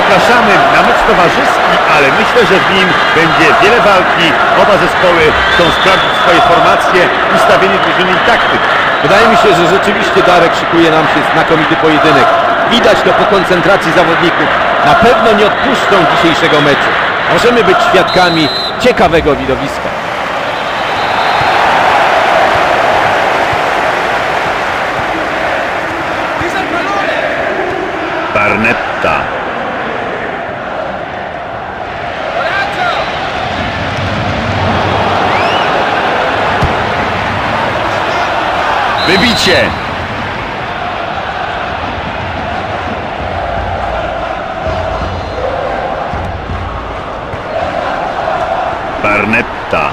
zapraszamy na mecz towarzyski, ale myślę, że w nim będzie wiele walki. Oba zespoły chcą sprawdzić swoje formacje, ustawienie drużyny i taktyk. Wydaje mi się, że rzeczywiście Darek szykuje nam się znakomity pojedynek. Widać to po koncentracji zawodników. Na pewno nie odpuszczą dzisiejszego meczu. Możemy być świadkami ciekawego widowiska. Barnetta. Wybicie. Barnetta.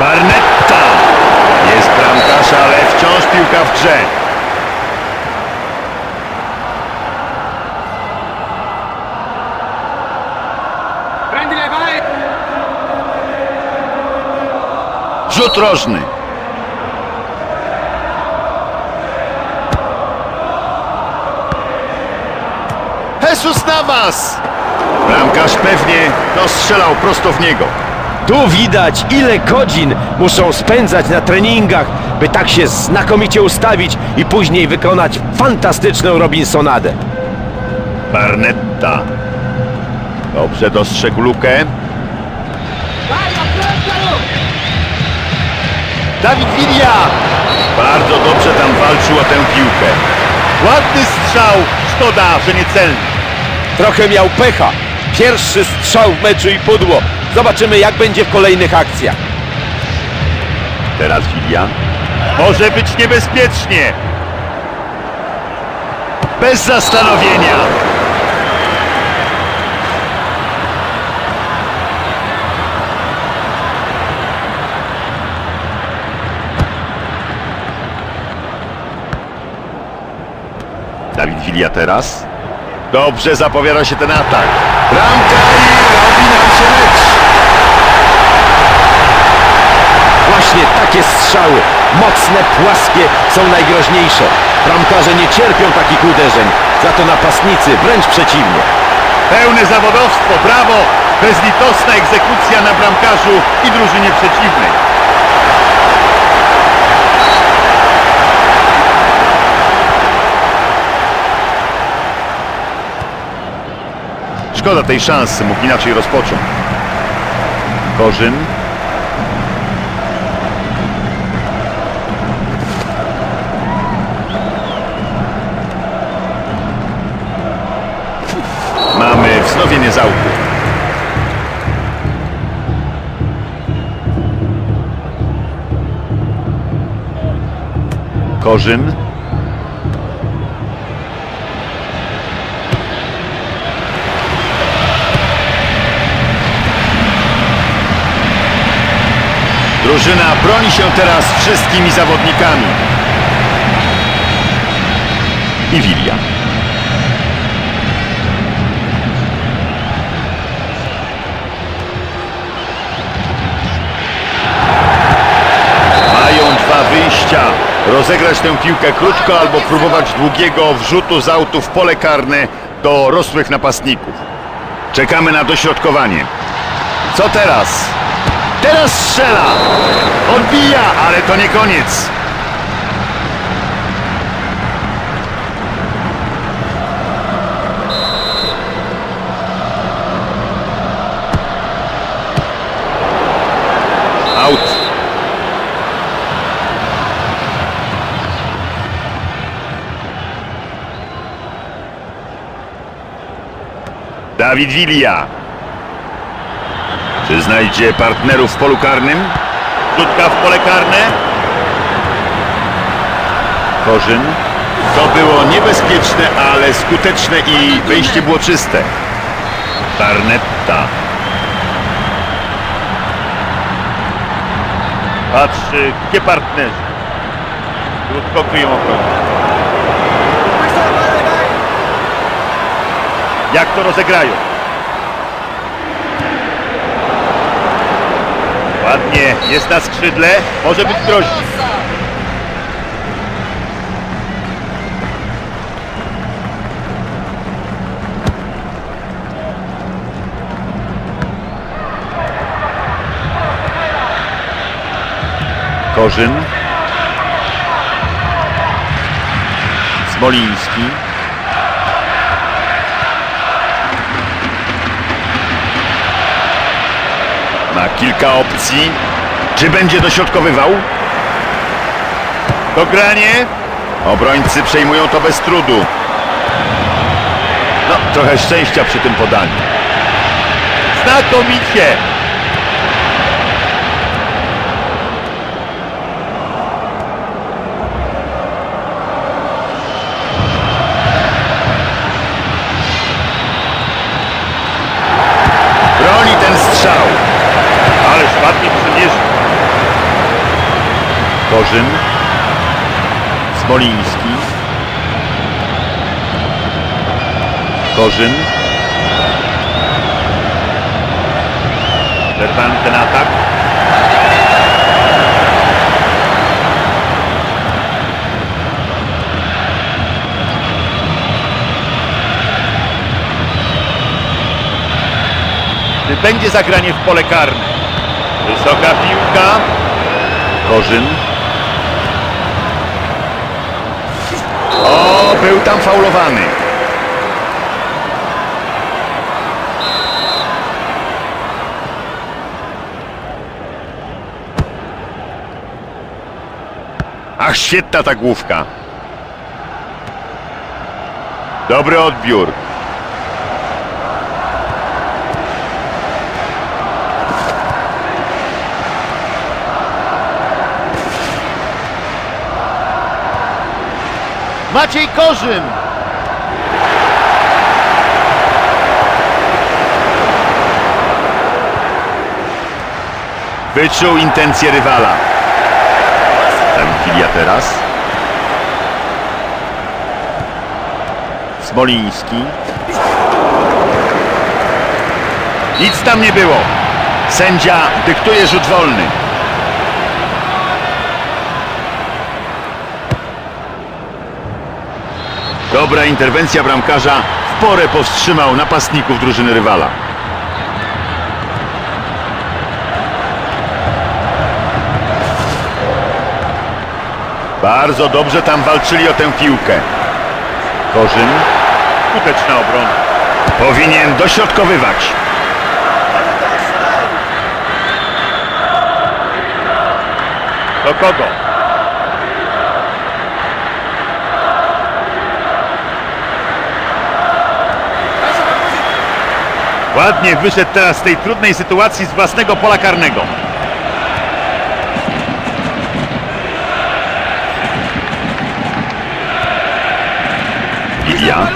Barnetta. Jest bramkarz, ale wciąż piłka w grze. Rzut rożny. Navas! Bramkarz pewnie dostrzelał prosto w niego. Tu widać, ile godzin muszą spędzać na treningach, by tak się znakomicie ustawić i później wykonać fantastyczną Robinsonadę. Barnetta. Dobrze dostrzegł lukę. Dawid Wilia! Bardzo dobrze tam walczył o tę piłkę. Ładny strzał, szkoda, że nie celny. Trochę miał pecha. Pierwszy strzał w meczu i pudło. Zobaczymy, jak będzie w kolejnych akcjach. Teraz Wilia. Może być niebezpiecznie. Bez zastanowienia. Dawid Wilia teraz. Dobrze zapowiada się ten atak. Bramka i robi nam się mecz. Właśnie takie strzały, mocne, płaskie, są najgroźniejsze. Bramkarze nie cierpią takich uderzeń, za to napastnicy wręcz przeciwnie. Pełne zawodowstwo, brawo! Bezlitosna egzekucja na bramkarzu i drużynie przeciwnej. Szkoda tej szansy, mógł inaczej rozpocząć. Korzyn. Mamy wznowienie z autu. Korzyn. Drużyna broni się teraz wszystkimi zawodnikami. I Wilia. Mają dwa wyjścia. Rozegrać tę piłkę krótko albo próbować długiego wrzutu z autu w pole karne do rosłych napastników. Czekamy na dośrodkowanie. Co teraz? Teraz strzela! Odbija, ale to nie koniec. Out. Dawid Wilia. Czy znajdzie partnerów w polu karnym? Rzutka w pole karne. Korzyn. To było niebezpieczne, ale skuteczne i wejście było czyste. Barnetta. Patrzy, gdzie partnerzy. Krótko kryją obronę. Jak to rozegrają? Ładnie, jest na skrzydle, może być groźny. Korzyn. Smoliński. Ma kilka opcji. Czy będzie dośrodkowywał? Dogranie. Obrońcy przejmują to bez trudu. No, trochę szczęścia przy tym podaniu. Znakomicie! Broni ten strzał. Ależ ładnie przymierzył. Korzyn. Smoliński. Korzyn. Przerwany ten atak. Będzie zagranie w pole karne? Wysoka piłka. Korzyn. O, był tam faulowany. Ach, świetna ta główka. Dobry odbiór. Maciej Korzyn. Wyczuł intencje rywala. Zamkilia teraz. Smoliński. Nic tam nie było. Sędzia dyktuje rzut wolny. Dobra interwencja bramkarza w porę powstrzymał napastników drużyny rywala. Bardzo dobrze tam walczyli o tę piłkę. Korzyn. Skuteczna obrona. Powinien dośrodkowywać. Do kogo? Ładnie wyszedł teraz z tej trudnej sytuacji z własnego pola karnego. Ilia.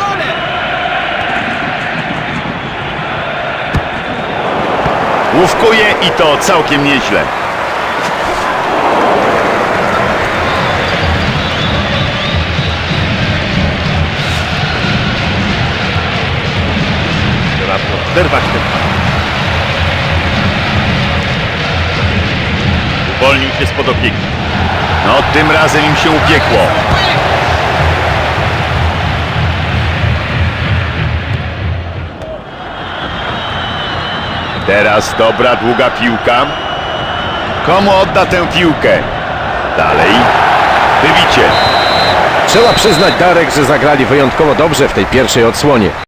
Łówkuje i to całkiem nieźle. Zerwać ten Uwolnił się spod opieki. No, tym razem im się upiekło. Teraz dobra, długa piłka. Komu odda tę piłkę? Dalej. Wybicie. Trzeba przyznać Darek, że zagrali wyjątkowo dobrze w tej pierwszej odsłonie.